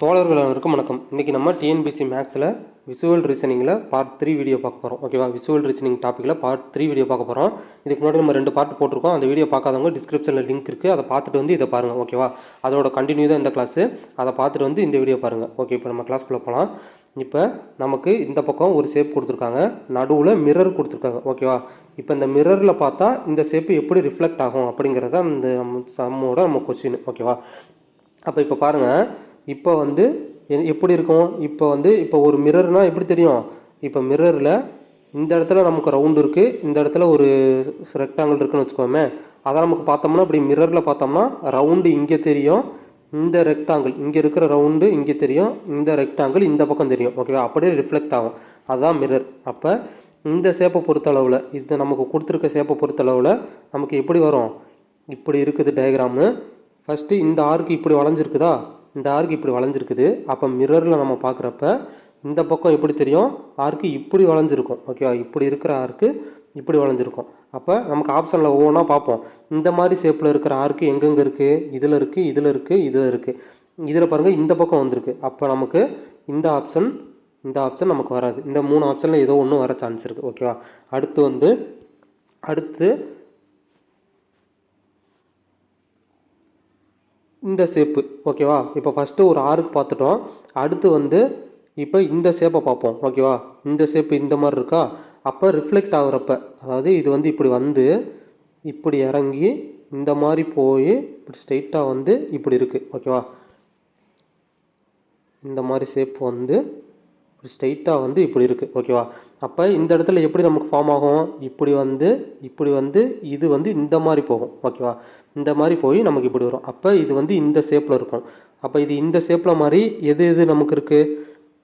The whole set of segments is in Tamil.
தோழர்கள் அனைவருக்கும் வணக்கம். இன்றைக்கி நம்ம டிஎன்பிசி மேக்ஸில் விசுவல் ரீசனிங்கில் பார்ட் த்ரீ வீடியோ பார்க்க போகிறோம் ஓகேவா விசுவல் ரீசனிங் டாப்பிக்கில் பார்ட் த்ரீ வீடியோ பார்க்க போகிறோம் இதுக்கு முன்னாடி நம்ம ரெண்டு பார்ட் போட்டிருக்கோம். அந்த வீடியோ பார்க்காதவங்க டிஸ்கிரிப்ஷனில் லிங்க் இருக்குது அதை பார்த்துட்டு வந்து இதை பாருங்கள் ஓகேவா அதோட கண்டினியூ தான் இந்த கிளாஸு அதை பார்த்துட்டு வந்து இந்த வீடியோ பாருங்கள் ஓகே இப்போ நம்ம கிளாஸ்க்குள்ளே போகலாம் இப்போ நமக்கு இந்த பக்கம் ஒரு ஷேப் கொடுத்துருக்காங்க. நடுவில் மிரர் கொடுத்துருக்காங்க. ஓகேவா இப்போ இந்த மிரரில் பார்த்தா இந்த ஷேப்பு எப்படி ரிஃப்ளெக்ட் ஆகும் அப்படிங்கிறத இந்த நம்ம சம்மோட நம்ம கொஸ்டின் ஓகேவா அப்போ இப்போ பாருங்கள் இப்போ வந்து எ- எப்படி இருக்கும்? இப்போ வந்து இப்போ ஒரு மிரர்னால் எப்படி தெரியும்? இப்போ மிரரில் இந்த இடத்துல நமக்கு ரவுண்டு இருக்குது இந்த இடத்துல ஒரு ரெக்டாங்கிள் இருக்குன்னு வச்சுக்கோமே அதை நமக்கு பார்த்தோம்னா இப்படி மிரரில் பார்த்தோம்னா ரவுண்டு இங்கே தெரியும் இந்த ரெக்டாங்கிள் இங்கே இருக்கிற ரவுண்டு இங்கே தெரியும் இந்த ரெக்டாங்கிள் இந்த பக்கம் தெரியும் ஓகேவா அப்படியே ரிஃப்ளெக்ட் ஆகும். அதுதான் மிரர் அப்போ இந்த சேப்பை பொறுத்தளவில் இது நமக்கு கொடுத்துருக்க சேப்பை பொறுத்தளவில் நமக்கு எப்படி வரும்? இப்படி இருக்குது டயக்ராம்னு ஃபஸ்ட்டு இந்த ஆர்க்கு இப்படி வளைஞ்சிருக்குதா? இந்த ஆர்க்கு இப்படி வளைஞ்சிருக்குது. அப்போ மிரரில் நம்ம பார்க்குறப்ப இந்த பக்கம் எப்படி தெரியும்? ஆர்க்கு இப்படி வளைஞ்சிருக்கும். ஓகேவா இப்படி இருக்கிற ஆர்க்கு இப்படி வளைஞ்சிருக்கும். அப்போ நமக்கு ஆப்ஷனில் ஒவ்வொன்றா பார்ப்போம். இந்த மாதிரி ஷேப்பில் இருக்கிற ஆர்க்கு எங்கெங்கே இருக்குது இதில் இருக்குது இதில் இருக்குது இதில் இருக்குது இதில் பாருங்கள் இந்த பக்கம் வந்திருக்கு. அப்போ நமக்கு இந்த ஆப்ஷன் இந்த ஆப்ஷன் நமக்கு வராது. இந்த மூணு ஆப்ஷனில் ஏதோ ஒன்று வர சான்ஸ் இருக்குது ஓகேவா அடுத்து வந்து அடுத்து இந்த ஷேப்பு ஓகேவா இப்போ ஃபஸ்ட்டு ஒரு ஆறுக்கு பார்த்துட்டோம். அடுத்து வந்து இப்போ இந்த ஷேப்பை பார்ப்போம் ஓகேவா இந்த ஷேப்பு இந்த மாதிரி இருக்கா? அப்போ ரிஃப்ளெக்ட் ஆகுறப்ப அதாவது இது வந்து இப்படி வந்து இப்படி இறங்கி இந்த மாதிரி போய் இப்படி ஸ்ட்ரைட்டாக வந்து இப்படி இருக்குது ஓகேவா இந்த மாதிரி ஷேப் வந்து ஸ்ட்ரைட்டாக வந்து இப்படி இருக்குது ஓகேவா அப்போ இந்த இடத்துல எப்படி நமக்கு ஃபார்ம் ஆகும்? இப்படி வந்து இப்படி வந்து இது வந்து இந்த மாதிரி போகும். ஓகேவா இந்த மாதிரி போய் நமக்கு இப்படி வரும். அப்போ இது வந்து இந்த ஷேப்பில் இருக்கும். அப்போ இது இந்த ஷேப்பில் மாதிரி எது எது நமக்கு இருக்குது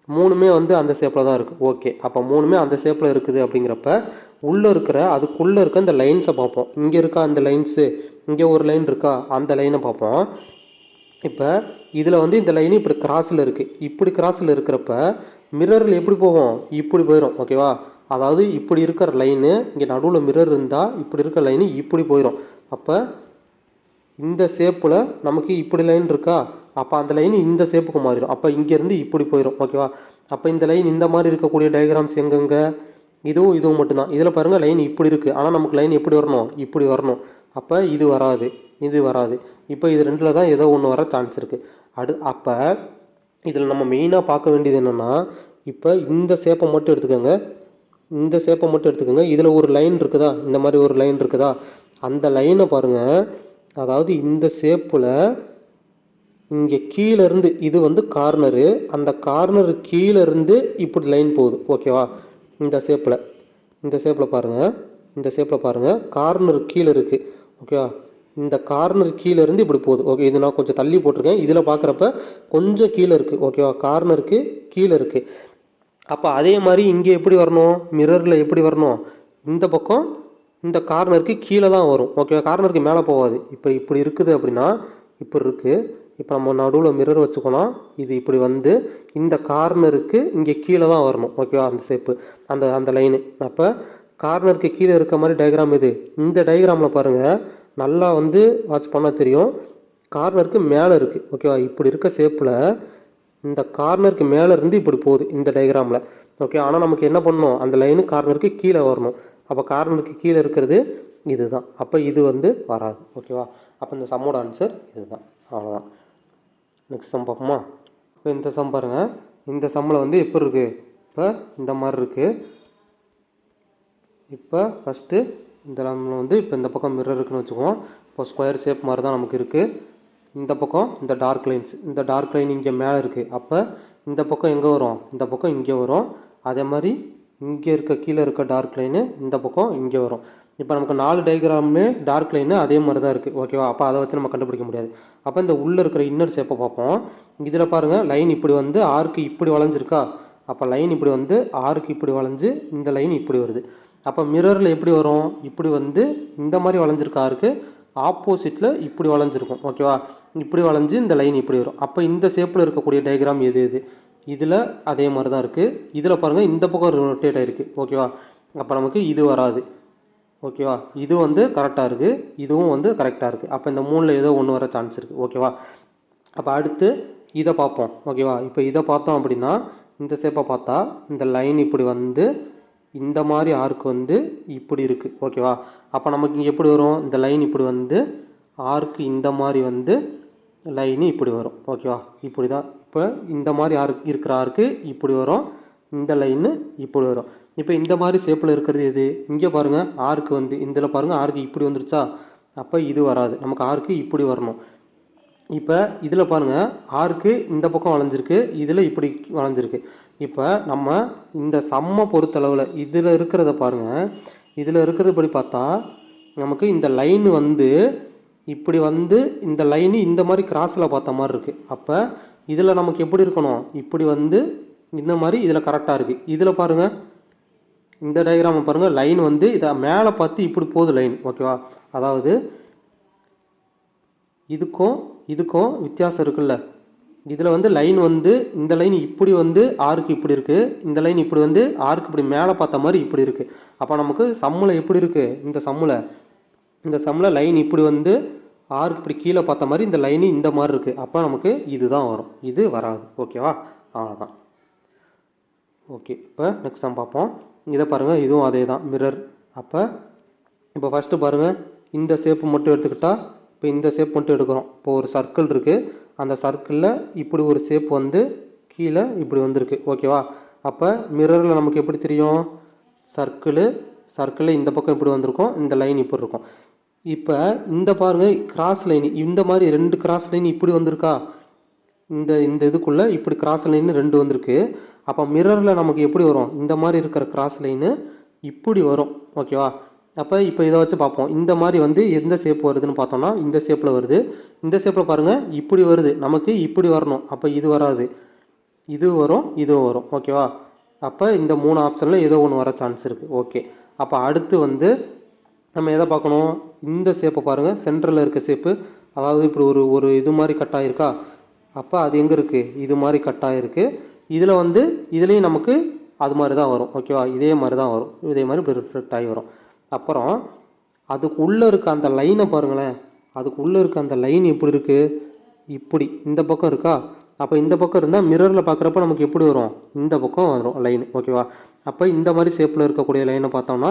மூணுமே வந்து அந்த ஷேப்பில் தான் இருக்குது ஓகே அப்போ மூணுமே அந்த ஷேப்பில் இருக்குது அப்படிங்கிறப்ப உள்ளே இருக்கிற அதுக்குள்ளே இருக்க இந்த லைன்ஸை பார்ப்போம். இங்கே இருக்கா அந்த லைன்ஸு இங்கே ஒரு லைன் இருக்கா? அந்த லைனை பார்ப்போம். இப்போ இதில் வந்து இந்த லைன் இப்படி கிராஸில் இருக்குது இப்படி கிராஸில் இருக்கிறப்ப மிரரில் எப்படி போகும்? இப்படி போயிடும் ஓகேவா அதாவது இப்படி இருக்கிற லைனு இங்கே நடுவில் மிரர் இருந்தால் இப்படி இருக்கிற லைனு இப்படி போயிடும் அப்போ இந்த ஷேப்பில் நமக்கு இப்படி லைன் இருக்கா? அப்போ அந்த லைன் இந்த ஷேப்புக்கு மாறிடும். அப்போ இங்கேருந்து இப்படி போயிடும் ஓகேவா அப்போ இந்த லைன் இந்த மாதிரி இருக்கக்கூடிய டயக்ராம்ஸ் எங்கெங்கே? இதுவும் இதுவும் மட்டும்தான். இதில் பாருங்கள் லைன் இப்படி இருக்குது ஆனால் நமக்கு லைன் எப்படி வரணும்? இப்படி வரணும். அப்போ இது வராது. இது வராது. இப்போ இது ரெண்டில் தான் ஏதோ ஒன்று வர சான்ஸ் இருக்குது அடு அப்போ இதில் நம்ம மெயினாக பார்க்க வேண்டியது என்னென்னா இப்போ இந்த ஷேப்பை மட்டும் எடுத்துக்கோங்க. இந்த ஷேப்பை மட்டும் எடுத்துக்கோங்க. இதில் ஒரு லைன் இருக்குதா? இந்த மாதிரி ஒரு லைன் இருக்குதா? அந்த லைனை பாருங்கள் அதாவது இந்த ஷேப்பில் இங்கே கீழேருந்து இது வந்து கார்னரு அந்த கார்னரு கீழேருந்து இப்படி லைன் போகுது. ஓகேவா இந்த ஷேப்பில் இந்த ஷேப்பில் பாருங்கள் இந்த ஷேப்பில் பாருங்கள் கார்னர் கீழே இருக்குது ஓகேவா இந்த கார்னர் கீழே இருந்து இப்படி போகுது. ஓகே இது நான் கொஞ்சம் தள்ளி போட்டிருக்கேன். இதில் பார்க்குறப்ப கொஞ்சம் கீழே இருக்குது ஓகேவா கார்னருக்கு கீழே இருக்குது அப்போ அதே மாதிரி இங்கே எப்படி வரணும்? மிரரில் எப்படி வரணும்? இந்த பக்கம் இந்த கார்னருக்கு கீழே தான் வரும். ஓகேவா கார்னருக்கு மேலே போகாது. இப்போ இப்படி இருக்குது அப்படின்னா இப்படி இருக்குது இப்போ நம்ம நடுவில் மிரர் வச்சுக்கணும் இது இப்படி வந்து இந்த கார்னருக்கு இங்கே கீழே தான் வரணும். ஓகேவா அந்த ஷேப்பு அந்த அந்த லைனு அப்போ கார்னருக்கு கீழே இருக்க மாதிரி டயக்ராம் இது. இந்த டயக்ராமில் பாருங்கள் நல்லா வந்து வாட்ச் பண்ணால் தெரியும். கார்னருக்கு மேலே இருக்குது ஓகேவா இப்படி இருக்க ஷேப்பில் இந்த கார்னருக்கு மேலே இருந்து இப்படி போகுது இந்த டயக்ராமில் ஓகே ஆனால் நமக்கு என்ன பண்ணணும்? அந்த லைனு கார்னருக்கு கீழே வரணும். அப்போ கார்னருக்கு கீழே இருக்கிறது இதுதான். அப்போ இது வந்து வராது. ஓகேவா அப்போ இந்த சம்மோட ஆன்சர் இதுதான். அவ்வளோதான் நெக்ஸ்ட் சம் பார்ப்போமா? இப்போ இந்த சம் பாருங்கள் இந்த சம்மில் வந்து எப்படி இருக்குது இப்போ இந்த மாதிரி இருக்குது இப்போ ஃபஸ்ட்டு இந்த நம்ம வந்து இப்போ இந்த பக்கம் மிரர் இருக்குன்னு வச்சுக்குவோம் இப்போ ஸ்கொயர் ஷேப் மாதிரி தான் நமக்கு இருக்குது இந்த பக்கம் இந்த டார்க் லைன்ஸ் இந்த டார்க் லைன் இங்கே மேலே இருக்குது அப்போ இந்த பக்கம் எங்கே வரும்? இந்த பக்கம் இங்கே வரும். அதே மாதிரி இங்கே இருக்க கீழே இருக்க டார்க் லைனு இந்த பக்கம் இங்கே வரும். இப்போ நமக்கு நாலு டயக்ராமுமே டார்க் லைனு அதே மாதிரி தான் இருக்குது ஓகேவா அப்போ அதை வச்சு நம்ம கண்டுபிடிக்க முடியாது. அப்போ இந்த உள்ளே இருக்கிற இன்னர் ஷேப்பை பார்ப்போம். இதில் பாருங்கள் லைன் இப்படி வந்து ஆர்க்கு இப்படி வளைஞ்சிருக்கா? அப்போ லைன் இப்படி வந்து ஆர்க்கு இப்படி வளைஞ்சு இந்த லைன் இப்படி வருது. அப்போ மிரரில் எப்படி வரும்? இப்படி வந்து இந்த மாதிரி வளைஞ்சிருக்கா இருக்குது ஆப்போசிட்டில் இப்படி வளைஞ்சிருக்கும் ஓகேவா இப்படி வளைஞ்சு இந்த லைன் இப்படி வரும். அப்போ இந்த ஷேப்பில் இருக்கக்கூடிய டயக்ராம் எது எது? இதில் அதே மாதிரி தான் இருக்குது இதில் பாருங்கள் இந்த பக்கம் ரொட்டேட் ஆகிருக்கு ஓகேவா அப்போ நமக்கு இது வராது ஓகேவா இது வந்து கரெக்டாக இருக்குது இதுவும் வந்து கரெக்டாக இருக்குது அப்போ இந்த மூணில் ஏதோ ஒன்று வர சான்ஸ் இருக்குது ஓகேவா அப்போ அடுத்து இதை பார்ப்போம் ஓகேவா இப்போ இதை பார்த்தோம் அப்படின்னா இந்த ஷேப்பை பார்த்தா இந்த லைன் இப்படி வந்து இந்த மாதிரி ஆர்க் வந்து இப்படி இருக்குது ஓகேவா அப்போ நமக்கு இங்கே எப்படி வரும்? இந்த லைன் இப்படி வந்து ஆர்க் இந்த மாதிரி வந்து லைனு இப்படி வரும். ஓகேவா இப்படி தான் இப்போ இந்த மாதிரி ஆர்க் இருக்கிற ஆர்க்கு இப்படி வரும். இந்த லைனு இப்படி வரும். இப்போ இந்த மாதிரி ஷேப்பில் இருக்கிறது எது? இங்கே பாருங்கள் ஆர்க்கு வந்து இதில் பாருங்கள் ஆர்க்கு இப்படி வந்துருச்சா? அப்போ இது வராது. நமக்கு ஆர்க்கு இப்படி வரணும். இப்போ இதில் பாருங்கள் ஆர்க்கு இந்த பக்கம் வளைஞ்சிருக்கு இதில் இப்படி வளைஞ்சிருக்கு. இப்போ நம்ம இந்த சம்மை பொறுத்தளவில் இதில் இருக்கிறத பாருங்கள் இதில் இருக்கிறது படி பார்த்தா நமக்கு இந்த லைன் வந்து இப்படி வந்து இந்த லைனு இந்த மாதிரி கிராஸில் பார்த்த மாதிரி இருக்குது அப்போ இதில் நமக்கு எப்படி இருக்கணும்? இப்படி வந்து இந்த மாதிரி இதில் கரெக்டாக இருக்குது இதில் பாருங்கள் இந்த டயக்ராமை பாருங்கள் லைன் வந்து இதை மேலே பார்த்து இப்படி போகுது லைன் ஓகேவா அதாவது இதுக்கும் இதுக்கும் வித்தியாசம் இருக்குல்ல? இதில் வந்து லைன் வந்து இந்த லைன் இப்படி வந்து ஆறுக்கு இப்படி இருக்குது இந்த லைன் இப்படி வந்து ஆறுக்கு இப்படி மேலே பார்த்த மாதிரி இப்படி இருக்குது அப்போ நமக்கு சம்மில் எப்படி இருக்குது இந்த சம்மில் இந்த சம்மில் லைன் இப்படி வந்து ஆறுக்கு இப்படி கீழே பார்த்த மாதிரி இந்த லைனு இந்த மாதிரி இருக்குது அப்போ நமக்கு இதுதான் வரும். இது வராது. ஓகேவா அவ்வளோதான் ஓகே இப்போ நெக்ஸ்ட் சம் பார்ப்போம். இதை பாருங்கள் இதுவும் அதே தான் மிரர் அப்போ இப்போ ஃபஸ்ட்டு பாருங்கள் இந்த ஷேப்பு மட்டும் எடுத்துக்கிட்டால் இப்போ இந்த ஷேப் மட்டும் எடுக்கிறோம். இப்போ ஒரு சர்க்கிள் இருக்குது அந்த சர்க்கிளில் இப்படி ஒரு ஷேப் வந்து கீழே இப்படி வந்திருக்கு. ஓகேவா அப்போ மிரரில் நமக்கு எப்படி தெரியும்? சர்க்கிளு சர்க்கிளில் இந்த பக்கம் இப்படி வந்திருக்கும். இந்த லைன் இப்படி இருக்கும். இப்போ இந்த பாருங்கள் கிராஸ் லைன் இந்த மாதிரி ரெண்டு கிராஸ் லைன் இப்படி வந்திருக்கா? இந்த இந்த இதுக்குள்ளே இப்படி கிராஸ் லைன் ரெண்டு வந்திருக்கு. அப்போ மிரரில் நமக்கு எப்படி வரும்? இந்த மாதிரி இருக்கிற கிராஸ் லைனு இப்படி வரும். ஓகேவா அப்போ இப்போ இதை வச்சு பார்ப்போம். இந்த மாதிரி வந்து எந்த ஷேப் வருதுன்னு பார்த்தோம்னா இந்த ஷேப்பில் வருது. இந்த ஷேப்பில் பாருங்கள் இப்படி வருது. நமக்கு இப்படி வரணும். அப்போ இது வராது. இது வரும் இது வரும். ஓகேவா அப்போ இந்த மூணு ஆப்ஷனில் ஏதோ ஒன்று வர சான்ஸ் இருக்குது ஓகே அப்போ அடுத்து வந்து நம்ம எதை பார்க்கணும்? இந்த ஷேப்பை பாருங்கள் சென்டரில் இருக்க ஷேப்பு அதாவது இப்படி ஒரு ஒரு இது மாதிரி கட் ஆகிருக்கா அப்போ அது எங்கே இருக்குது இது மாதிரி கட் ஆகிருக்கு இதில் வந்து இதுலேயும் நமக்கு அது மாதிரி தான் வரும். ஓகேவா இதே மாதிரி தான் வரும். இதே மாதிரி இப்படி ரிஃப்ளெக்ட் ஆகி வரும். அப்புறம் அதுக்கு உள்ளே இருக்க அந்த லைனை பாருங்களேன். அதுக்கு உள்ளே இருக்க அந்த லைன் எப்படி இருக்குது இப்படி. இந்த பக்கம் இருக்கா? அப்போ இந்த பக்கம் இருந்தால் மிரரில் பார்க்குறப்ப நமக்கு எப்படி வரும்? இந்த பக்கம் வரும் லைன் ஓகேவா அப்போ இந்த மாதிரி ஷேப்பில் இருக்கக்கூடிய லைனை பார்த்தோம்னா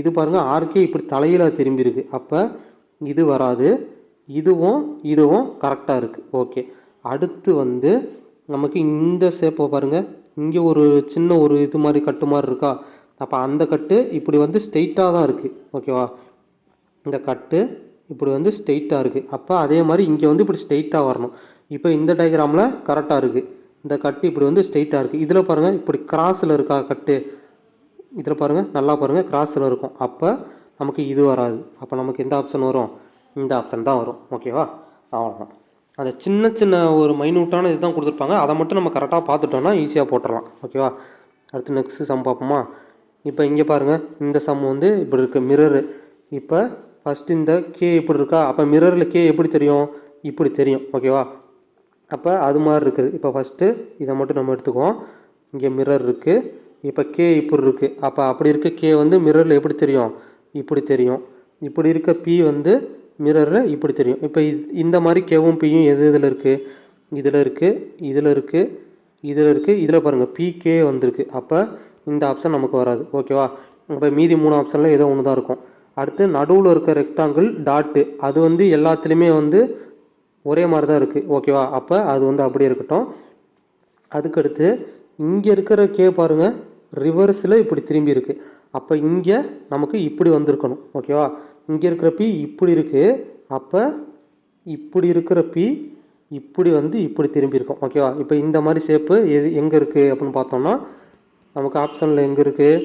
இது பாருங்கள் ஆர்கே இப்படி தலையில் திரும்பி அப்போ இது வராது. இதுவும் இதுவும் கரெக்டாக இருக்குது ஓகே அடுத்து வந்து நமக்கு இந்த ஷேப்பை பாருங்கள் இங்கே ஒரு சின்ன ஒரு இது மாதிரி கட்டு மாதிரி இருக்கா? அப்போ அந்த கட்டு இப்படி வந்து ஸ்ட்ரெயிட்டாக தான் இருக்குது ஓகேவா இந்த கட்டு இப்படி வந்து ஸ்ட்ரெயிட்டாக இருக்குது அப்போ அதே மாதிரி இங்கே வந்து இப்படி ஸ்ட்ரெயிட்டாக வரணும். இப்போ இந்த டயக்ராமில் கரெக்டாக இருக்குது இந்த கட்டு இப்படி வந்து ஸ்ட்ரெயிட்டாக இருக்குது இதில் பாருங்கள் இப்படி கிராஸில் இருக்கா கட்டு? இதில் பாருங்கள் நல்லா பாருங்கள் கிராஸில் இருக்கும். அப்போ நமக்கு இது வராது. அப்போ நமக்கு எந்த ஆப்ஷன் வரும்? இந்த ஆப்ஷன் தான் வரும். ஓகேவா அவ்வளோதான் அந்த சின்ன சின்ன ஒரு மைனூட்டான இதுதான் கொடுத்துருப்பாங்க. அதை மட்டும் நம்ம கரெக்டாக பார்த்துட்டோன்னா ஈஸியாக போட்டுடலாம். ஓகேவா அடுத்து நெக்ஸ்ட் சம் பார்ப்போமா? இப்போ இங்கே பாருங்கள் இந்த சம் வந்து இப்படி இருக்குது மிரரு இப்போ ஃபஸ்ட்டு இந்த கே இப்படி இருக்கா? அப்போ மிரரில் கே எப்படி தெரியும்? இப்படி தெரியும் ஓகேவா அப்போ அது மாதிரி இருக்குது. இப்போ ஃபஸ்ட்டு இதை மட்டும் நம்ம எடுத்துக்குவோம். இங்கே மிரர் இருக்குது இப்போ கே இப்படி இருக்குது அப்போ அப்படி இருக்க கே வந்து மிரரில் எப்படி தெரியும்? இப்படி தெரியும். இப்படி இருக்க பி வந்து மிரரில் இப்படி தெரியும். இப்போ இந்த மாதிரி கேவும் பியும் எது இதில் இருக்குது இதில் இருக்குது இதில் இருக்குது இதில் இருக்குது இதில் பாருங்கள் பிகே வந்திருக்கு. அப்போ இந்த ஆப்ஷன் நமக்கு வராது. ஓகேவா இப்போ மீதி மூணு ஆப்ஷனில் ஏதோ ஒன்று தான் இருக்கும். அடுத்து நடுவில் இருக்க ரெக்டாங்கிள் டாட்டு அது வந்து எல்லாத்துலேயுமே வந்து ஒரே மாதிரி தான் இருக்குது ஓகேவா அப்போ அது வந்து அப்படியே இருக்கட்டும். அதுக்கடுத்து இங்கே இருக்கிற கே பாருங்கள் ரிவர்ஸில் இப்படி திரும்பி இருக்குது அப்போ இங்கே நமக்கு இப்படி வந்திருக்கணும். ஓகேவா இங்கே இருக்கிற பி இப்படி இருக்குது அப்போ இப்படி இருக்கிற பி இப்படி வந்து இப்படி திரும்பி இருக்கும். ஓகேவா இப்போ இந்த மாதிரி ஷேப்பு எது எங்கே இருக்குது அப்படின்னு பார்த்தோம்னா நமக்கு ஆப்ஷனில் எங்கே இருக்குது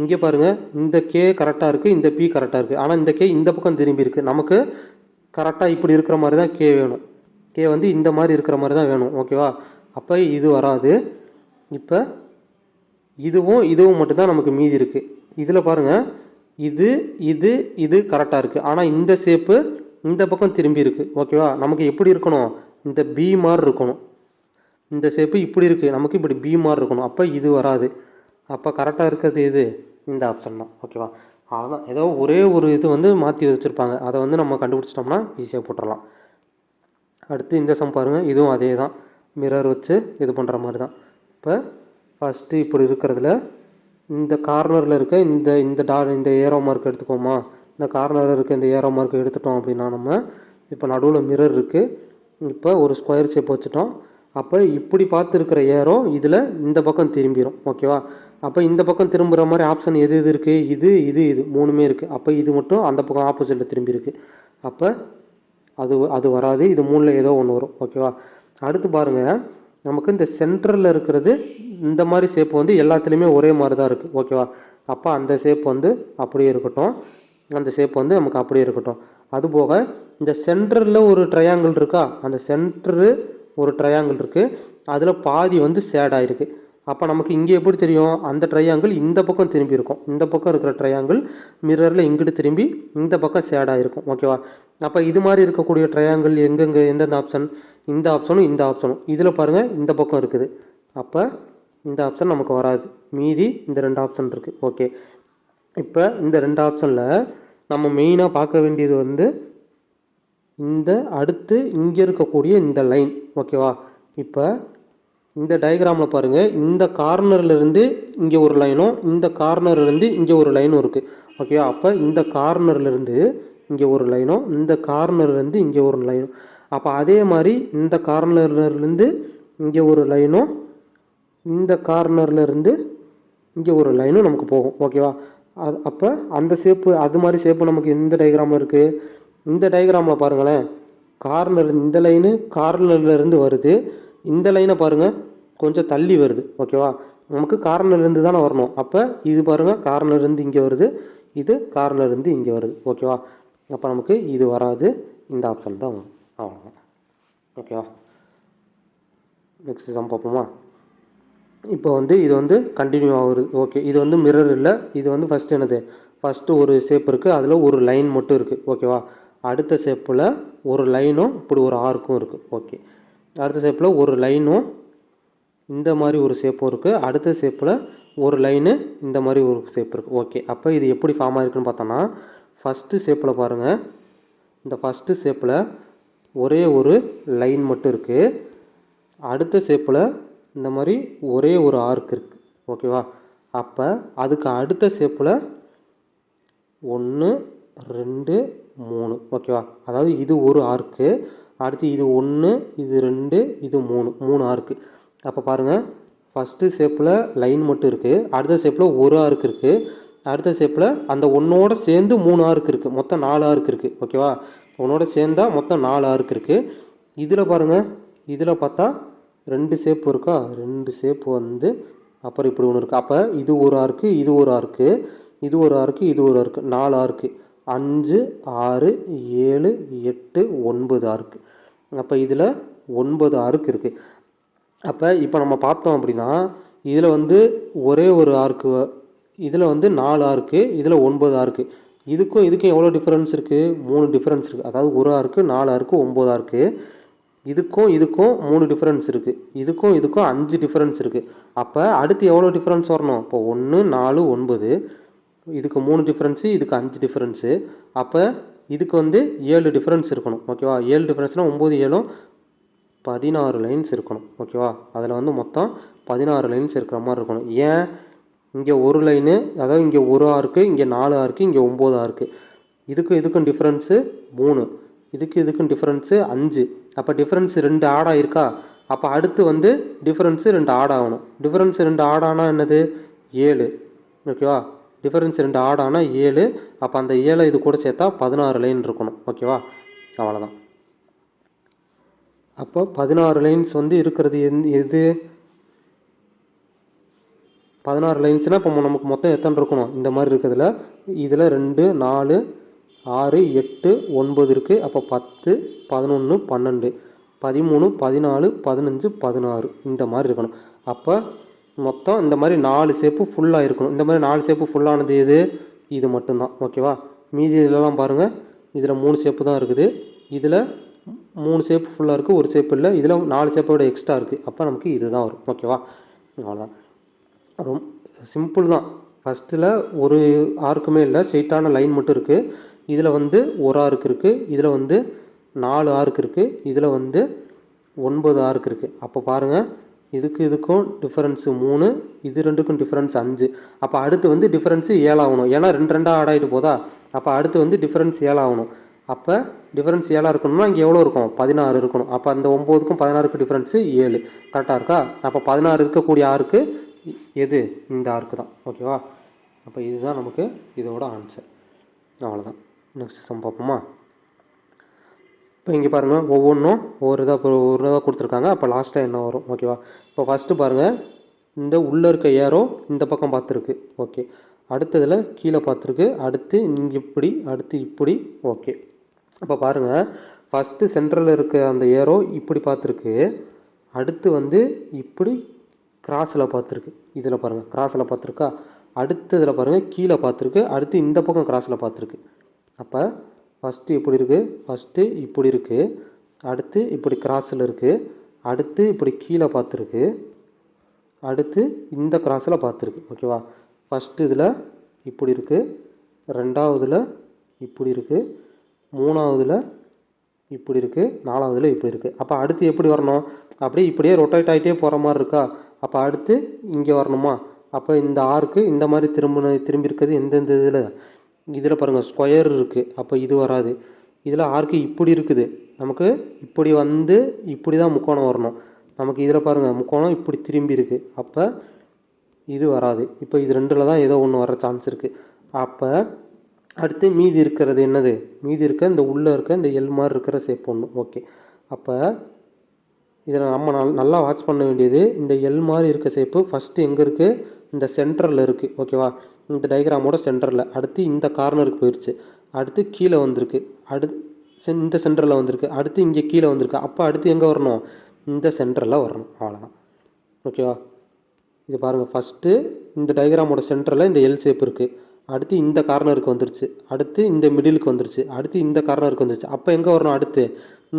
இங்கே பாருங்கள் இந்த கே கரெக்டாக இருக்குது இந்த பி கரெக்டாக இருக்குது ஆனால் இந்த கே இந்த பக்கம் திரும்பி இருக்குது நமக்கு கரெக்டாக இப்படி இருக்கிற மாதிரி தான் கே வேணும். கே வந்து இந்த மாதிரி இருக்கிற மாதிரி தான் வேணும். ஓகேவா அப்போ இது வராது. இப்போ இதுவும் இதுவும் மட்டும்தான் நமக்கு மீதி இருக்குது இதில் பாருங்கள் இது இது இது கரெக்டாக இருக்குது ஆனால் இந்த ஷேப்பு இந்த பக்கம் திரும்பி இருக்குது ஓகேவா நமக்கு எப்படி இருக்கணும்? இந்த பி மாதிரி இருக்கணும். இந்த ஷேப்பு இப்படி இருக்குது நமக்கு இப்படி பி மாதிரி இருக்கணும். அப்போ இது வராது. அப்போ கரெக்டாக இருக்கிறது இது இந்த ஆப்ஷன் தான். ஓகேவா அவ்வளோதான் ஏதோ ஒரே ஒரு இது வந்து மாற்றி வச்சுருப்பாங்க. அதை வந்து நம்ம கண்டுபிடிச்சிட்டோம்னா ஈஸியாக போட்டுடலாம் அடுத்து இந்த சம் பாருங்கள் இதுவும் அதே தான். மிரர் வச்சு இது பண்ணுற மாதிரி தான். இப்போ ஃபஸ்ட்டு இப்படி இருக்கிறதுல இந்த கார்னரில் இருக்க இந்த இந்த டா இந்த ஏரோ மார்க் எடுத்துக்கோமா? இந்த கார்னரில் இருக்க இந்த ஏரோ மார்க் எடுத்துட்டோம் அப்படின்னா நம்ம இப்போ நடுவில் மிரர் இருக்குது இப்போ ஒரு ஸ்கொயர் ஷேப் வச்சுட்டோம். அப்போ இப்படி பார்த்துருக்கிற ஏரோ இதில் இந்த பக்கம் திரும்பிடும் ஓகேவா அப்போ இந்த பக்கம் திரும்புகிற மாதிரி ஆப்ஷன் எது எது இருக்குது இது இது இது மூணுமே இருக்குது அப்போ இது மட்டும் அந்த பக்கம் ஆப்போசிட்டில் திரும்பி இருக்குது அப்போ அது அது வராது. இது மூணில் ஏதோ ஒன்று வரும் ஓகேவா அடுத்து பாருங்கள் நமக்கு இந்த சென்டரில் இருக்கிறது இந்த மாதிரி ஷேப் வந்து எல்லாத்துலேயுமே ஒரே மாதிரி தான் இருக்குது ஓகேவா அப்போ அந்த ஷேப் வந்து அப்படியே இருக்கட்டும். அந்த ஷேப் வந்து நமக்கு அப்படியே இருக்கட்டும். அதுபோக இந்த சென்டரில் ஒரு ட்ரையாங்கிள் இருக்கா? அந்த சென்டரு ஒரு ட்ரையாங்கிள் இருக்குது அதில் பாதி வந்து சேடாகிருக்கு அப்போ நமக்கு இங்கே எப்படி தெரியும்? அந்த ட்ரையாங்கிள் இந்த பக்கம் திரும்பி இருக்கும். இந்த பக்கம் இருக்கிற ட்ரையாங்கிள் மிரரில் இங்கிட்டு திரும்பி இந்த பக்கம் சேடாக இருக்கும் ஓகேவா அப்போ இது மாதிரி இருக்கக்கூடிய ட்ரையாங்கிள் எங்கெங்கே? எந்தெந்த ஆப்ஷன் இந்த ஆப்ஷனும் இந்த ஆப்ஷனும் இதில் பாருங்கள் இந்த பக்கம் இருக்குது. அப்போ இந்த ஆப்ஷன் நமக்கு வராது. மீதி இந்த ரெண்டு ஆப்ஷன் இருக்குது ஓகே இப்போ இந்த ரெண்டு ஆப்ஷனில் நம்ம மெயினாக பார்க்க வேண்டியது வந்து இந்த அடுத்து இங்கே இருக்கக்கூடிய இந்த லைன் ஓகேவா இப்போ இந்த டயக்ராமில் பாருங்கள் இந்த கார்னர்லேருந்து இங்கே ஒரு லைனும் இந்த கார்னர்லேருந்து இங்கே ஒரு லைனும் இருக்குது ஓகேவா அப்போ இந்த கார்னர்லேருந்து இங்கே ஒரு லைனும் இந்த கார்னர்லேருந்து இங்கே ஒரு லைனும் அப்போ அதே மாதிரி இந்த கார்னர்லேருந்து இங்கே ஒரு லைனும் இந்த கார்னர்லேருந்து இங்கே ஒரு லைனும் நமக்கு போகும். ஓகேவா அது அப்போ அந்த ஷேப்பு அது மாதிரி ஷேப்பு நமக்கு எந்த டயக்ராமும் இருக்குது இந்த டயக்ராமில் பாருங்களேன். கார்னர் இந்த லைனு கார்னர்லேருந்து வருது. இந்த லைனை பாருங்கள் கொஞ்சம் தள்ளி வருது ஓகேவா நமக்கு கார்னர்லேருந்து தானே வரணும். அப்போ இது பாருங்கள் கார்னர்லேருந்து இங்கே வருது இது கார்னர்லேருந்து இங்கே வருது ஓகேவா அப்போ நமக்கு இது வராது இந்த ஆப்ஷன் தான் வரும். அவ்வளோதான் ஓகேவா நெக்ஸ்ட் சம் பார்ப்போமா? இப்போ வந்து இது வந்து கண்டினியூ ஆகுது ஓகே இது வந்து மிரர் இல்லை இது வந்து ஃபஸ்ட்டு என்னது? ஃபஸ்ட்டு ஒரு ஷேப் இருக்குது அதில் ஒரு லைன் மட்டும் இருக்குது ஓகேவா அடுத்த ஷேப்பில் ஒரு லைனும் இப்படி ஒரு ஆர்க்கும் இருக்குது ஓகே. அடுத்த ஷேப்பில் ஒரு லைனும் இந்த மாதிரி ஒரு ஷேப்பும் இருக்குது அடுத்த ஷேப்பில் ஒரு லைனு இந்த மாதிரி ஒரு ஷேப் இருக்குது ஓகே. அப்போ இது எப்படி ஃபார்ம் ஆயிருக்குன்னு பார்த்தோன்னா ஃபஸ்ட்டு ஷேப்பில் பாருங்கள் இந்த ஃபஸ்ட்டு ஷேப்பில் ஒரே ஒரு லைன் மட்டும் இருக்குது அடுத்த ஷேப்பில் இந்த மாதிரி ஒரே ஒரு ஆர்க் இருக்குது ஓகேவா? அப்போ அதுக்கு அடுத்த ஷேப்பில் ஒன்று ரெண்டு மூணு. ஓகேவா அதாவது இது ஒரு ஆர்க்கு அடுத்து இது ஒன்று இது ரெண்டு இது மூணு. மூணு ஆர்க்கு அப்போ பாருங்கள் ஃபஸ்ட்டு ஷேப்பில் லைன் மட்டும் இருக்குது அடுத்த ஷேப்பில் ஒரு ஆர்க் இருக்குது அடுத்த ஷேப்பில் அந்த ஒன்றோட சேர்ந்து மூணு ஆர்க் இருக்குது மொத்தம் நாலு ஆர்க் இருக்குது ஓகேவா ஒன்றோட சேர்ந்தா மொத்தம் நாலு ஆர்க் இருக்குது இதில் பாருங்கள் இதில் பார்த்தா ரெண்டு ஷேப் இருக்கா? ரெண்டு ஷேப் வந்து அப்புறம் இப்படி ஒன்று இருக்குது அப்போ இது ஒரு ஆர்க்கு இது ஒரு ஆர்க்கு இது ஒரு ஆர்க்கு இது ஒரு ஆர்க்கு நாலு ஆர்க்கு அஞ்சு ஆறு ஏழு எட்டு ஒன்பது ஆர்க்கு அப்போ இதில் ஒன்பது ஆர்க் இருக்குது அப்போ இப்போ நம்ம பார்த்தோம் அப்படின்னா இதில் வந்து ஒரே ஒரு ஆர்க்கு இதில் வந்து நாலு ஆர்க்கு இதில் ஒன்பது ஆர்க்கு இதுக்கும் இதுக்கும் எவ்வளோ டிஃப்ரென்ஸ் இருக்குது மூணு டிஃப்ரென்ஸ் இருக்குது அதாவது ஒரு ஆர்க்கு நாலு ஆர்க்கு ஒம்பது ஆர்க்கு இதுக்கும் இதுக்கும் மூணு டிஃப்ரென்ஸ் இருக்குது இதுக்கும் இதுக்கும் அஞ்சு டிஃப்ரென்ஸ் இருக்குது அப்போ அடுத்து எவ்வளோ டிஃப்ரென்ஸ் வரணும்? இப்போ ஒன்று நாலு ஒன்பது. இதுக்கு மூணு டிஃப்ரென்ஸு இதுக்கு அஞ்சு டிஃப்ரென்ஸு அப்போ இதுக்கு வந்து ஏழு டிஃப்ரென்ஸ் இருக்கணும் ஓகேவா ஏழு டிஃப்ரென்ஸ்னால் ஒம்பது ஏழும் பதினாறு லைன்ஸ் இருக்கணும் ஓகேவா அதில் வந்து மொத்தம் பதினாறு லைன்ஸ் இருக்கிற மாதிரி இருக்கணும். ஏன்? இங்கே ஒரு லைனு அதாவது இங்கே ஒரு ஆர்க்கு இங்கே நாலு ஆர்க்கு இங்கே ஒம்பது ஆர்க்கு இதுக்கும் இதுக்கும் டிஃப்ரென்ஸு மூணு இதுக்கு இதுக்கும் டிஃப்ரென்ஸு அஞ்சு. அப்போ டிஃப்ரென்ஸ் ரெண்டு ஆட் இருக்கா அப்போ அடுத்து வந்து டிஃப்ரென்ஸு ரெண்டு ஆட் ஆகணும். டிஃப்ரென்ஸ் ரெண்டு ஆட் ஆனால் என்னது? ஏழு ஓகேவா டிஃபரன்ஸ் ரெண்டு ஆட் ஆனால் ஏழு. அப்போ அந்த ஏழை இது கூட சேர்த்தா பதினாறு லைன் இருக்கணும். ஓகேவா அவ்வளோதான் அப்போ பதினாறு லைன்ஸ் வந்து இருக்கிறது எந் எது? பதினாறு லைன்ஸ்னால் இப்போ நமக்கு மொத்தம் எத்தனை இருக்கணும்? இந்த மாதிரி இருக்கிறதுல இதில் ரெண்டு நாலு ஆறு எட்டு ஒன்பது இருக்குது அப்போ பத்து பதினொன்று பன்னெண்டு. பதிமூணு பதினாலு பதினஞ்சு பதினாறு. இந்த மாதிரி இருக்கணும். அப்போ மொத்தம் இந்த மாதிரி நாலு ஷேப்பு ஃபுல்லாக இருக்கணும். இந்த மாதிரி நாலு ஷேப்பு ஃபுல்லானது எது? இது மட்டும்தான். ஓகேவா மீதி இதெல்லாம் பாருங்கள் இதில் மூணு ஷேப்பு தான் இருக்குது. இதில் மூணு ஷேப் ஃபுல்லாக இருக்குது ஒரு ஷேப் இல்லை. இதில் நாலு ஷேப்போட எக்ஸ்ட்ரா இருக்குது அப்போ நமக்கு இது தான் வரும் ஓகேவா அவ்வளோதான் ரொம்ப சிம்பிள் தான். ஃபஸ்ட்டில் ஒரு ஆர்க்குமே இல்லை. ஸ்ட்ரெயிட்டான லைன் மட்டும் இருக்குது இதில் வந்து ஒரு ஆர்க் இருக்குது இதில் வந்து நாலு ஆர்க் இருக்குது இதில் வந்து ஒன்பது ஆர்க் இருக்குது அப்போ பாருங்கள் இதுக்கு இதுக்கும் டிஃப்ரென்ஸு மூணு இது ரெண்டுக்கும் டிஃப்ரென்ஸ் அஞ்சு. அப்போ அடுத்து வந்து டிஃப்ரென்ஸு ஏழாகணும். ஏன்னா ரெண்டு ரெண்டாக ஆட் ஆகிட்டு போதா? அப்போ அடுத்து வந்து டிஃப்ரென்ஸ் ஏழாகணும். அப்போ டிஃப்ரென்ஸ் ஏழாக இருக்கணும்னா இங்கே எவ்வளோ இருக்கும்? பதினாறு இருக்கணும். அப்போ அந்த ஒம்போதுக்கும் பதினாறுக்கு டிஃப்ரென்ஸு ஏழு. கரெக்டாக இருக்கா? அப்போ பதினாறு இருக்கக்கூடிய ஆறுக்கு எது? இந்த ஆர்க்கு தான். ஓகேவா அப்போ இதுதான் நமக்கு இதோட ஆன்சர் அவ்வளோதான் நெக்ஸ்ட் சம் பார்ப்போமா? இப்போ இங்கே பாருங்கள் ஒவ்வொன்றும் ஒவ்வொரு இதாக இப்போ ஒரு இதாக கொடுத்துருக்காங்க. அப்போ லாஸ்ட்டாக என்ன வரும்? ஓகேவா இப்போ ஃபஸ்ட்டு பாருங்கள் இந்த உள்ளே இருக்க ஏரோ இந்த பக்கம் பார்த்துருக்கு. ஓகே அடுத்ததில் கீழே பார்த்துருக்கு. அடுத்து இங்கே இப்படி அடுத்து இப்படி. ஓகே அப்போ பாருங்கள் ஃபஸ்ட்டு சென்டரில் இருக்க அந்த ஏரோ இப்படி பார்த்துருக்கு. அடுத்து வந்து இப்படி கிராஸில் பார்த்துருக்கு. இதில் பாருங்கள் கிராஸில் பார்த்துருக்கா? அடுத்ததில் பாருங்கள் கீழே பார்த்துருக்கு. அடுத்து இந்த பக்கம் கிராஸில் பார்த்துருக்கு. அப்போ ஃபஸ்ட்டு இப்படி இருக்குது ஃபஸ்ட்டு இப்படி இருக்குது அடுத்து இப்படி கிராஸில் இருக்குது அடுத்து இப்படி கீழே பார்த்துருக்கு அடுத்து இந்த கிராஸில் பார்த்துருக்கு ஓகேவா ஃபஸ்ட்டு இதில் இப்படி இருக்குது ரெண்டாவதில் இப்படி இருக்குது மூணாவதில் இப்படி இருக்குது நாலாவதில் இப்படி இருக்குது அப்போ அடுத்து எப்படி வரணும்? அப்படியே இப்படியே ரொட்டேட் ஆகிட்டே போகிற மாதிரி இருக்கா? அப்போ அடுத்து இங்கே வரணுமா? அப்போ இந்த ஆர்க்கு இந்த மாதிரி திரும்ப திரும்பி இருக்கிறது எந்தெந்த இதில்? இதில் பாருங்கள் ஸ்கொயர் இருக்குது அப்போ இது வராது. இதில் ஆர்க்கு இப்படி இருக்குது. நமக்கு இப்படி வந்து இப்படி தான் முக்கோணம் வரணும். நமக்கு இதில் பாருங்கள் முக்கோணம் இப்படி திரும்பி இருக்குது அப்போ இது வராது. இப்போ இது ரெண்டில் தான் ஏதோ ஒன்று வர சான்ஸ் இருக்குது அப்போ அடுத்து மீதி இருக்கிறது என்னது? மீதி இருக்க இந்த உள்ளே இருக்க இந்த எல் மாதிரி இருக்கிற ஷேப் ஒன்று ஓகே அப்போ இதில் நம்ம நல் நல்லா வாட்ச் பண்ண வேண்டியது இந்த எல் மாதிரி இருக்க சேப்பு ஃபஸ்ட்டு எங்கே இருக்குது இந்த சென்டரில் இருக்குது ஓகேவா இந்த டயக்ராமோட சென்டரில் அடுத்து இந்த கார்னருக்கு போயிடுச்சு அடுத்து கீழே வந்திருக்கு. அடு சென் இந்த சென்டரில் வந்திருக்கு. அடுத்து இங்கே கீழே வந்திருக்கு. அப்போ அடுத்து எங்கே வரணும்? இந்த சென்டரில் வரணும். அவ்வளோதான் ஓகேவா இது பாருங்கள் ஃபஸ்ட்டு இந்த டயக்ராமோட சென்டரில் இந்த எல் ஷேப் இருக்குது அடுத்து இந்த கார்னருக்கு வந்துருச்சு. அடுத்து இந்த மிடிலுக்கு வந்துருச்சு. அடுத்து இந்த கார்னருக்கு வந்துருச்சு. அப்போ எங்கே வரணும்? அடுத்து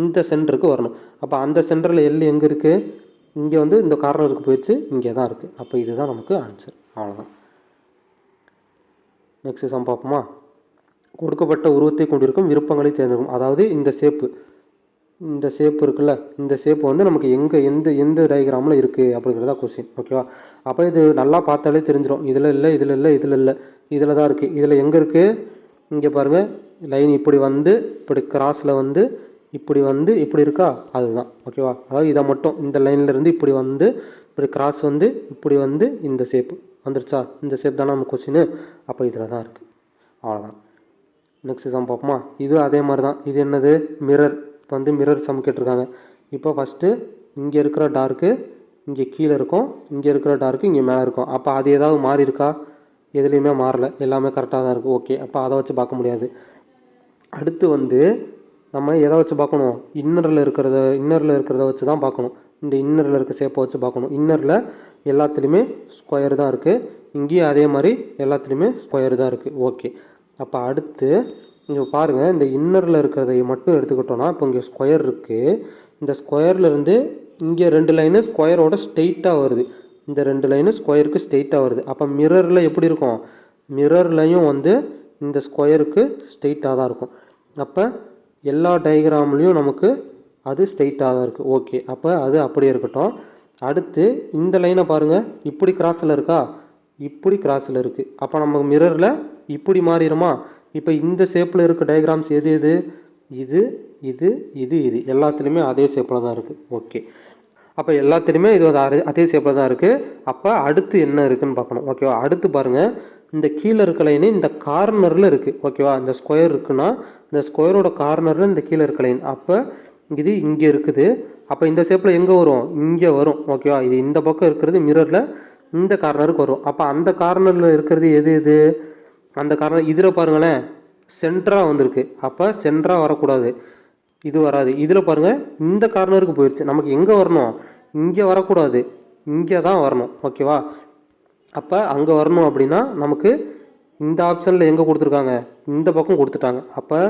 இந்த சென்டருக்கு வரணும். அப்போ அந்த சென்டரில் எல் எங்கே இருக்குது இங்கே வந்து இந்த கார்னருக்கு போயிடுச்சு இங்கே தான் இருக்குது அப்போ இதுதான் நமக்கு ஆன்சர் அவ்வளோதான் நெக்ஸ்ட் சம் பார்ப்போமா? கொடுக்கப்பட்ட உருவத்தை கொண்டிருக்கும் விருப்பங்களை தேர்ந்தெடுக்கும். அதாவது இந்த ஷேப்பு இந்த ஷேப் இருக்குல்ல இந்த ஷேப் வந்து நமக்கு எங்கே எந்த எந்த டயக்ராமில் இருக்குது அப்படிங்கிறதா கொஸ்டின் ஓகேவா அப்போ இது நல்லா பார்த்தாலே தெரிஞ்சிடும் இதில் இல்லை இதில் இல்லை இதில் இல்லை. இதில் தான் இருக்குது இதில் எங்கே இருக்குது இங்கே பாருங்கள் லைன் இப்படி வந்து இப்படி கிராஸில் வந்து இப்படி வந்து இப்படி இருக்கா? அதுதான். ஓகேவா அதாவது இதை மட்டும் இந்த லைனில் இருந்து இப்படி வந்து இப்படி கிராஸ் வந்து இப்படி வந்து இந்த ஷேப்பு வந்துருச்சா? இந்த ஷேப் தானே நம்ம கொஸ்டின் அப்போ இதில் தான் இருக்குது அவ்வளோதான் நெக்ஸ்ட் சம் பார்ப்போமா? இது அதே மாதிரி தான் இது என்னது? மிரர் இப்போ வந்து மிரர் சம் கேட்டிருக்காங்க. இப்போ ஃபஸ்ட்டு இங்கே இருக்கிற டார்க்கு இங்கே கீழே இருக்கும். இங்கே இருக்கிற டார்க்கு இங்கே மேலே இருக்கும். அப்போ அது ஏதாவது மாறி இருக்கா? எதுலேயுமே மாறல. எல்லாமே கரெக்டாக தான் இருக்குது ஓகே அப்போ அதை வச்சு பார்க்க முடியாது. அடுத்து வந்து நம்ம எதை வச்சு பார்க்கணும்? இன்னரில் இருக்கிறத இன்னரில் இருக்கிறத வச்சு தான் பார்க்கணும். இந்த இன்னரில் இருக்க ஷேப்பை வச்சு பார்க்கணும். இன்னரில் எல்லாத்துலேயுமே ஸ்கொயர் தான் இருக்குது இங்கேயும் அதே மாதிரி எல்லாத்துலேயுமே ஸ்கொயர் தான் இருக்குது ஓகே அப்போ அடுத்து இங்கே பாருங்கள் இந்த இன்னரில் இருக்கிறதை மட்டும் எடுத்துக்கிட்டோன்னா இப்போ இங்கே ஸ்கொயர் இருக்குது இந்த ஸ்கொயர்லேருந்து இங்கே ரெண்டு லைனு ஸ்கொயரோட ஸ்ட்ரெயிட்டாக வருது. இந்த ரெண்டு லைனு ஸ்கொயருக்கு ஸ்ட்ரெயிட்டாக வருது. அப்போ மிரரில் எப்படி இருக்கும்? மிரர்லையும் வந்து இந்த ஸ்கொயருக்கு ஸ்ட்ரெயிட்டாக தான் இருக்கும். அப்போ எல்லா டயக்ராம்லேயும் நமக்கு அது ஸ்ட்ரெயிட்டாக தான் இருக்குது ஓகே அப்போ அது அப்படியே இருக்கட்டும். அடுத்து இந்த லைனை பாருங்கள் இப்படி கிராஸில் இருக்கா? இப்படி கிராஸில் இருக்குது அப்போ நம்ம மிரரில் இப்படி மாறிடுமா? இப்போ இந்த ஷேப்பில் இருக்க டயக்ராம்ஸ் எது எது? இது இது இது இது. எல்லாத்துலேயுமே அதே ஷேப்பில் தான் இருக்குது ஓகே அப்போ எல்லாத்துலேயுமே இது வந்து அதே- அதே ஷேப்பில் தான் இருக்குது அப்போ அடுத்து என்ன இருக்குதுன்னு பார்க்கணும். ஓகேவா அடுத்து பாருங்கள் இந்த கீழே இருக்க லைனு இந்த கார்னரில் இருக்குது ஓகேவா இந்த ஸ்கொயர் இருக்குன்னா இந்த ஸ்கொயரோட கார்னரில் இந்த கீழே இருக்க லைன் அப்போ இது இங்கே இருக்குது. அப்போ இந்த ஷேப்பில் எங்கே வரும்? இங்கே வரும். ஓகேவா இது இந்த பக்கம் இருக்கிறது மிரரில் இந்த கார்னருக்கு வரும். அப்போ அந்த கார்னரில் இருக்கிறது எது எது அந்த கார்னர் இதில் பாருங்களேன். சென்டராக வந்திருக்கு. அப்போ சென்டராக வரக்கூடாது. இது வராது. இதில் பாருங்கள் இந்த கார்னருக்கு போயிடுச்சு நமக்கு எங்கே வரணும்? இங்கே வரக்கூடாது. இங்கே தான் வரணும். ஓகேவா அப்போ அங்கே வரணும் அப்படின்னா நமக்கு இந்த ஆப்ஷனில் எங்கே கொடுத்துருக்காங்க? இந்த பக்கம் கொடுத்துட்டாங்க. அப்போ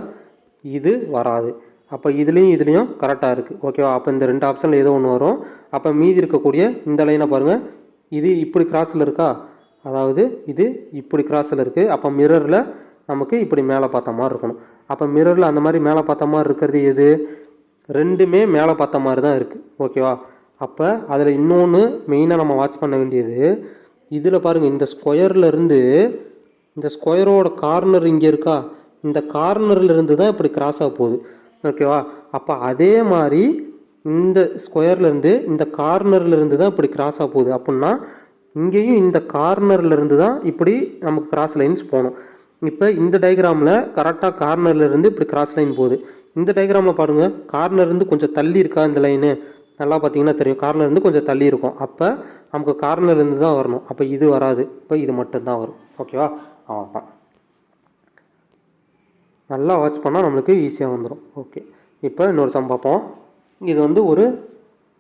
இது வராது. அப்போ இதுலேயும் இதுலேயும் கரெக்டாக இருக்குது ஓகேவா அப்போ இந்த ரெண்டு ஆப்ஷனில் ஏதோ ஒன்று வரும். அப்போ மீதி இருக்கக்கூடிய இந்த லைனை பாருங்கள் இது இப்படி கிராஸில் இருக்கா? அதாவது இது இப்படி கிராஸில் இருக்குது அப்போ மிரரில் நமக்கு இப்படி மேலே பார்த்த மாதிரி இருக்கணும். அப்போ மிரரில் அந்த மாதிரி மேலே பார்த்த மாதிரி இருக்கிறது எது? ரெண்டுமே மேலே பார்த்த மாதிரி தான் இருக்குது ஓகேவா அப்போ அதில் இன்னொன்று மெயினாக நம்ம வாட்ச் பண்ண வேண்டியது இதில் பாருங்கள் இந்த ஸ்கொயர்லேருந்து இந்த ஸ்கொயரோட கார்னர் இங்கே இருக்கா? இந்த கார்னர்லேருந்து தான் இப்படி கிராஸ் ஆக போகுது. ஓகேவா அப்போ அதே மாதிரி இந்த ஸ்கொயர்லேருந்து இந்த கார்னர்லேருந்து தான் இப்படி கிராஸ் ஆக போகுது. அப்படின்னா இங்கேயும் இந்த கார்னர்லேருந்து தான் இப்படி நமக்கு கிராஸ் லைன்ஸ் போகணும். இப்போ இந்த டயக்ராமில் கரெக்டாக கார்னர்லேருந்து இப்படி கிராஸ் லைன் போகுது. இந்த டயக்ராமில் பாருங்கள் கார்னர்லேருந்து கொஞ்சம் தள்ளி இருக்கா இந்த லைனு நல்லா பார்த்தீங்கன்னா தெரியும். கார்னர்லேருந்து கொஞ்சம் தள்ளி இருக்கும். அப்போ நமக்கு கார்னர்லேருந்து தான் வரணும். அப்போ இது வராது. இப்போ இது மட்டும்தான் வரும். ஓகேவா அவ்வளோதான் நல்லா வாட்ச் பண்ணால் நம்மளுக்கு ஈஸியாக வந்துடும் ஓகே இப்போ இன்னொரு சம் பார்ப்போம். இது வந்து ஒரு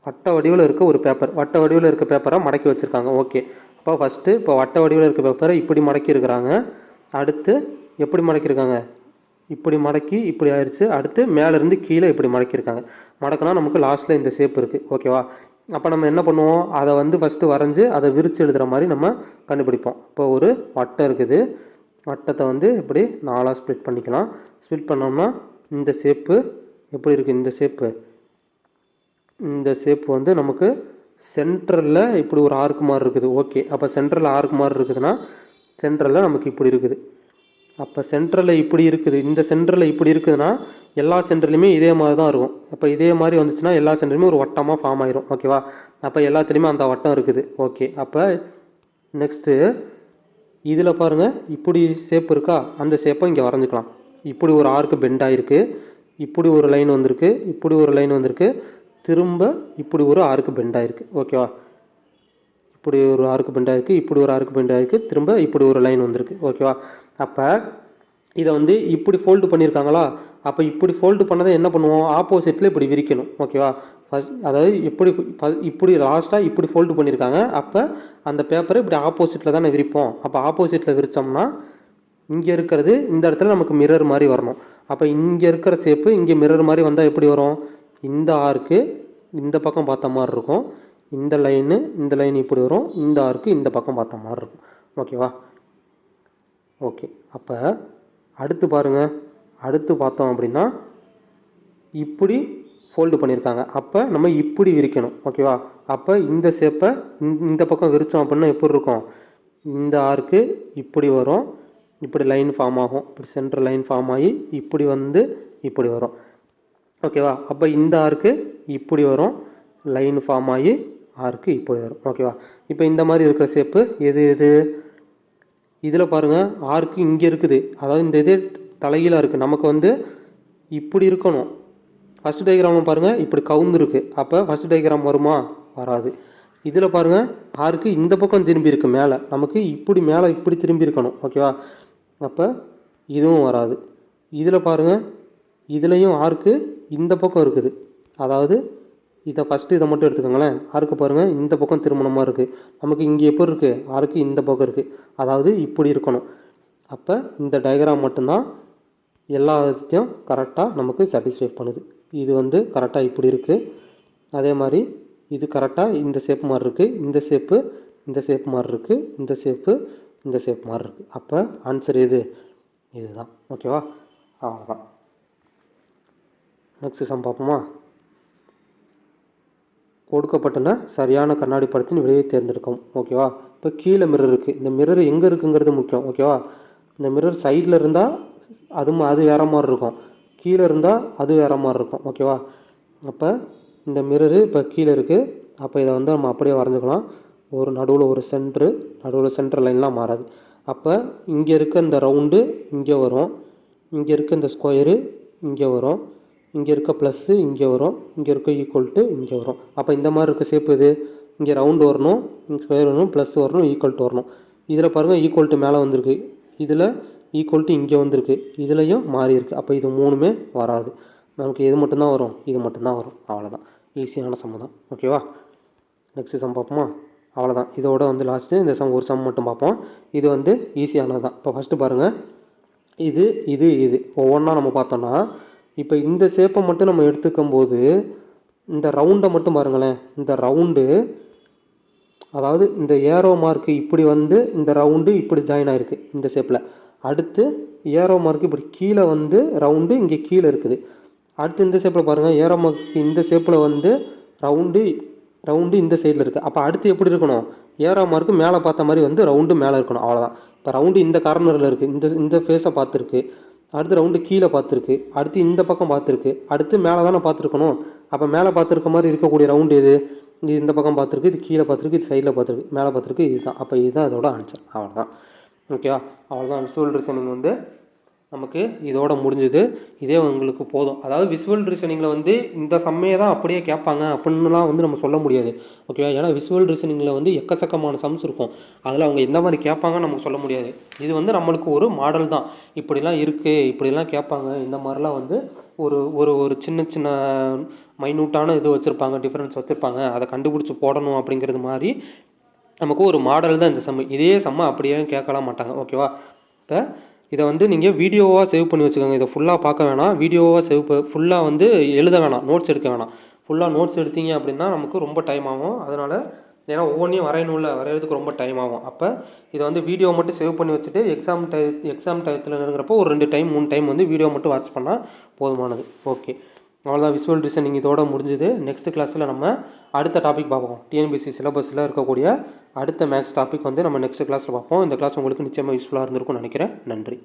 வட்ட வடிவில் இருக்க ஒரு பேப்பர் வட்ட வடிவில் இருக்க பேப்பரை மடக்கி வச்சுருக்காங்க. ஓகே அப்போ ஃபஸ்ட்டு இப்போ வட்ட வடிவில் இருக்க பேப்பரை இப்படி மடக்கி இருக்கிறாங்க. அடுத்து எப்படி மடக்கியிருக்காங்க? இப்படி மடக்கி இப்படி ஆயிடுச்சு அடுத்து மேலேருந்து கீழே இப்படி மடக்கியிருக்காங்க. மடக்கினா நமக்கு லாஸ்ட்டில் இந்த ஷேப் இருக்குது ஓகேவா அப்போ நம்ம என்ன பண்ணுவோம்? அதை வந்து ஃபஸ்ட்டு வரைஞ்சி அதை விரித்து எழுதுகிற மாதிரி நம்ம கண்டுபிடிப்போம். இப்போ ஒரு வட்டம் இருக்குது. வட்டத்தை வந்து இப்படி நாலாக ஸ்ப்ளிட் பண்ணிக்கலாம். ஸ்ப்ளிட் பண்ணோம்னா இந்த ஷேப்பு எப்படி இருக்குது இந்த ஷேப்பு இந்த ஷேப் வந்து நமக்கு சென்டரில் இப்படி ஒரு ஆர்க் மாதிரி இருக்குது. ஓகே அப்போ சென்டரில் ஆர்க் மாதிரி இருக்குதுன்னா சென்டரில் நமக்கு இப்படி இருக்குது. அப்போ சென்டரில் இப்படி இருக்குது. இந்த சென்டரில் இப்படி இருக்குதுன்னா எல்லா சென்டர்லையுமே இதே மாதிரி தான் இருக்கும். அப்போ இதே மாதிரி வந்துச்சுன்னா எல்லா சென்டர்லையுமே ஒரு வட்டமாக ஃபார்ம் ஆயிரும். ஓகேவா அப்போ எல்லாத்துலேயுமே அந்த வட்டம் இருக்குது. ஓகே அப்போ நெக்ஸ்ட்டு இதில் பாருங்கள் இப்படி ஷேப் இருக்கா? அந்த ஷேப்பை இங்கே வரைஞ்சிக்கலாம். இப்படி ஒரு ஆர்க்கு பெண்ட் ஆகிருக்கு இப்படி ஒரு லைன் வந்திருக்கு. இப்படி ஒரு லைன் வந்திருக்கு. திரும்ப இப்படி ஒரு ஆர்க்கு பெண்ட் ஆகிருக்கு ஓகேவா இப்படி ஒரு ஆர்க்கு பெண்ட் ஆகிருக்கு இப்படி ஒரு ஆர்க்கு பெண்ட் ஆகிருக்கு திரும்ப இப்படி ஒரு லைன் வந்திருக்கு. ஓகேவா அப்போ இதை வந்து இப்படி ஃபோல்டு பண்ணியிருக்காங்களா? அப்போ இப்படி ஃபோல்டு பண்ணதை என்ன பண்ணுவோம்? ஆப்போசிட்டில் இப்படி விரிக்கணும். ஓகேவா ஃபஸ்ட் அதாவது எப்படி இப்படி லாஸ்ட்டாக இப்படி ஃபோல்டு பண்ணியிருக்காங்க அப்போ அந்த பேப்பரை இப்படி ஆப்போசிட்டில் தானே விரிப்போம். அப்போ ஆப்போசிட்டில் விரித்தோம்னா இங்கே இருக்கிறது இந்த இடத்துல நமக்கு மிரர் மாதிரி வரணும். அப்போ இங்கே இருக்கிற ஷேப்பு இங்கே மிரர் மாதிரி வந்தால் எப்படி வரும்? இந்த ஆர்க்கு இந்த பக்கம் பார்த்த மாதிரி இருக்கும். இந்த லைனு இந்த லைன் இப்படி வரும். இந்த ஆர்க்கு இந்த பக்கம் பார்த்த மாதிரி இருக்கும். ஓகேவா ஓகே அப்போ அடுத்து பாருங்கள் அடுத்து பார்த்தோம் அப்படின்னா இப்படி ஃபோல்டு பண்ணியிருக்காங்க அப்போ நம்ம இப்படி விரிக்கணும். ஓகேவா அப்போ இந்த ஷேப்பை இந்த பக்கம் விரித்தோம் அப்படின்னா எப்படி இருக்கும்? இந்த ஆர்க்கு இப்படி வரும். இப்படி லைன் ஃபார்ம் ஆகும். இப்படி சென்டர் லைன் ஃபார்ம் ஆகி இப்படி வந்து இப்படி வரும். ஓகேவா அப்போ இந்த ஆர்க்கு இப்படி வரும். லைன் ஃபார்ம் ஆகி ஆர்க்கு இப்படி வரும். ஓகேவா இப்போ இந்த மாதிரி இருக்கிற ஷேப்பு எது எது? இதில் பாருங்கள் ஆர்க்கு இங்கே இருக்குது. அதாவது இந்த இது தலைகீழாக இருக்குது நமக்கு வந்து இப்படி இருக்கணும். ஃபஸ்ட் டயக்ராமை பாருங்கள் இப்படி கவுந்துருக்கு அப்போ ஃபஸ்ட் டயக்ராம் வருமா? வராது. இதில் பாருங்கள் ஆர்க்கு இந்த பக்கம் திரும்பி இருக்கு மேலே. நமக்கு இப்படி மேலே இப்படி திரும்பி இருக்கணும் ஓகேவா அப்போ இதுவும் வராது. இதில் பாருங்கள் இதுலேயும் ஆர்க்கு இந்த பக்கம் இருக்குது. அதாவது இதை ஃபஸ்ட்டு இதை மட்டும் எடுத்துக்கோங்களேன். ஆர்க்கு பாருங்கள் இந்த பக்கம் திருமணமாக இருக்குது நமக்கு இங்கே எப்போ இருக்குது ஆர்க்கு இந்த பக்கம் இருக்குது அதாவது இப்படி இருக்கணும். அப்போ இந்த டயக்ராம் மட்டும்தான் எல்லாத்தையும் கரெக்டாக நமக்கு சாட்டிஸ்ஃபை பண்ணுது. இது வந்து கரெக்டாக இப்படி இருக்குது அதே மாதிரி இது கரெக்டாக இந்த ஷேப் மாதிரி இருக்குது இந்த ஷேப்பு இந்த ஷேப் மாதிரி இருக்குது இந்த ஷேப்பு இந்த ஷேப் மாதிரி இருக்குது அப்போ ஆன்சர் எது? இதுதான். ஓகேவா அவ்வளோதான் நெக்ஸ்ட் சம் பார்ப்போமா? கொடுக்கப்பட்டன சரியான கண்ணாடி படத்தின் விலையை தேர்ந்தெடுக்கும் ஓகேவா இப்போ கீழே மிரர் இருக்குது இந்த மிரர் எங்கே இருக்குங்கிறது முக்கியம். ஓகேவா இந்த மிரர் சைடில் இருந்தால் அது அது வேற மாதிரி இருக்கும். கீழே இருந்தால் அது வேற மாதிரி இருக்கும். ஓகேவா அப்போ இந்த மிரரு இப்போ கீழே இருக்குது அப்போ இதை வந்து நம்ம அப்படியே வரைஞ்சிக்கலாம். ஒரு நடுவில் ஒரு சென்ட்ரு நடுவில் சென்டர் லைன்லாம் மாறாது. அப்போ இங்கே இருக்க இந்த ரவுண்டு இங்கே வரும். இங்கே இருக்க இந்த ஸ்கொயரு இங்கே வரும். இங்கே இருக்க ப்ளஸ்ஸு இங்கே வரும். இங்கே இருக்க ஈக்குவல் டு இங்கே வரும். அப்போ இந்த மாதிரி இருக்க ஷேப் இது. இங்கே ரவுண்டு வரணும் இங்கே ஸ்கொயர் வரணும் ப்ளஸ் வரணும் ஈக்குவல் டு வரணும். இதில் பாருங்கள் ஈக்குவல் டு மேலே வந்திருக்கு. இதில் ஈக்குவல் டு இங்கே வந்திருக்கு. இதுலேயும் மாறி இருக்குது அப்போ இது மூணுமே வராது. நமக்கு இது மட்டும்தான் வரும்? இது மட்டும்தான் வரும். அவ்வளோதான் ஈஸியான சம் தான். ஓகேவா நெக்ஸ்ட் சம் பார்ப்போமா? அவ்வளோதான் இதோட வந்து லாஸ்ட்டு இந்த சம் ஒரு சம் மட்டும் பார்ப்போம். இது வந்து ஈஸியானது தான். இப்போ ஃபஸ்ட்டு பாருங்கள் இது இது இது. ஒவ்வொன்றா நம்ம பார்த்தோன்னா இப்போ இந்த ஷேப்பை மட்டும் நம்ம எடுத்துக்கும் போது இந்த ரவுண்டை மட்டும் பாருங்களேன். இந்த ரவுண்டு அதாவது இந்த ஏரோ மார்க்கு இப்படி வந்து இந்த ரவுண்டு இப்படி ஜாயின் ஆகிருக்கு இந்த ஷேப்பில் அடுத்து ஏரோ மார்க் இப்படி கீழே வந்து ரவுண்டு இங்கே கீழே இருக்குது. அடுத்து இந்த ஷேப்பில் பாருங்கள் ஏரோ மார்க் இந்த ஷேப்பில் வந்து ரவுண்டு ரவுண்டு இந்த சைடில் இருக்குது அப்போ அடுத்து எப்படி இருக்கணும்? ஏரோ மார்க்கு மேலே பார்த்த மாதிரி வந்து ரவுண்டு மேலே இருக்கணும் அவ்வளோதான் இப்போ ரவுண்டு இந்த கார்னரில் இருக்குது இந்த இந்த ஃபேஸை பார்த்துருக்கு. அடுத்து ரவுண்டு கீழே பார்த்துருக்கு அடுத்து இந்த பக்கம் பார்த்துருக்கு அடுத்து மேலே தானே பார்த்துருக்கணும். அப்போ மேலே பார்த்துருக்க மாதிரி இருக்கக்கூடிய ரவுண்டு எது? இது இந்த பக்கம் பார்த்துருக்கு இது கீழே பார்த்துருக்கு இது சைடில் பார்த்துருக்கு மேலே பார்த்துருக்கு இதுதான். அப்போ இதுதான் அதோட ஆன்சர் அவ்வளோதான் ஓகேவா? அவ்வளோதான் விசுவல் ரீசனிங் வந்து நமக்கு இதோட முடிஞ்சுது. இதே உங்களுக்கு போதும். அதாவது விசுவல் ரீசனிங்கில் வந்து இந்த சம்மையை தான் அப்படியே கேட்பாங்க அப்படின்னுலாம் வந்து நம்ம சொல்ல முடியாது. ஓகேவா? ஏன்னா விசுவல் ரீசனிங்கில் வந்து எக்கச்சக்கமான சம்ஸ் இருக்கும். அதில் அவங்க எந்த மாதிரி கேட்பாங்கன்னு நமக்கு சொல்ல முடியாது. இது வந்து நம்மளுக்கு ஒரு மாடல் தான். இப்படிலாம் இருக்குது இப்படிலாம் கேட்பாங்க. இந்த மாதிரிலாம் வந்து ஒரு ஒரு ஒரு சின்ன சின்ன மைனூட்டான இது வச்சுருப்பாங்க டிஃப்ரென்ஸ் வச்சுருப்பாங்க. அதை கண்டுபிடிச்சி போடணும் அப்படிங்கிறது மாதிரி நமக்கு ஒரு மாடல் தான் இந்த சம்மு. இதே சம்மை அப்படியே கேட்கலாம் மாட்டாங்க. ஓகேவா இப்போ இதை வந்து நீங்கள் வீடியோவாக சேவ் பண்ணி வச்சுக்கோங்க. இதை ஃபுல்லாக பார்க்க வேணாம். வீடியோவாக சேவ் ஃபுல்லாக வந்து எழுத வேணாம். நோட்ஸ் எடுக்க வேணாம். ஃபுல்லாக நோட்ஸ் எடுத்தீங்க அப்படின்னா நமக்கு ரொம்ப டைம் ஆகும். அதனால் ஏன்னா ஒவ்வொன்றையும் வரையணும்ல. வரைகிறதுக்கு ரொம்ப டைம் ஆகும். அப்போ இதை வந்து வீடியோ மட்டும் சேவ் பண்ணி வச்சுட்டு எக்ஸாம் டை எக்ஸாம் டயத்தில் இருக்கிறப்போ ஒரு ரெண்டு டைம் மூணு டைம் வந்து வீடியோ மட்டும் வாட்ச் பண்ணால் போதுமானது. ஓகே அவ்வளோதான் விஷுவல் டிசைனிங் இதோட முடிஞ்சுது. நெக்ஸ்ட் கிளாஸில் நம்ம அடுத்த டாபிக் பார்ப்போம். டிஎன்பிசி சிலபஸில் இருக்கக்கூடிய அடுத்த மேக்ஸ் டாபிக் வந்து நம்ம நெக்ஸ்ட் கிளாஸில் பார்ப்போம். இந்த கிளாஸ் உங்களுக்கு நிச்சயமாக யூஸ்ஃபுல்லாக இருந்திருக்கும்னு நினைக்கிறேன். நன்றி.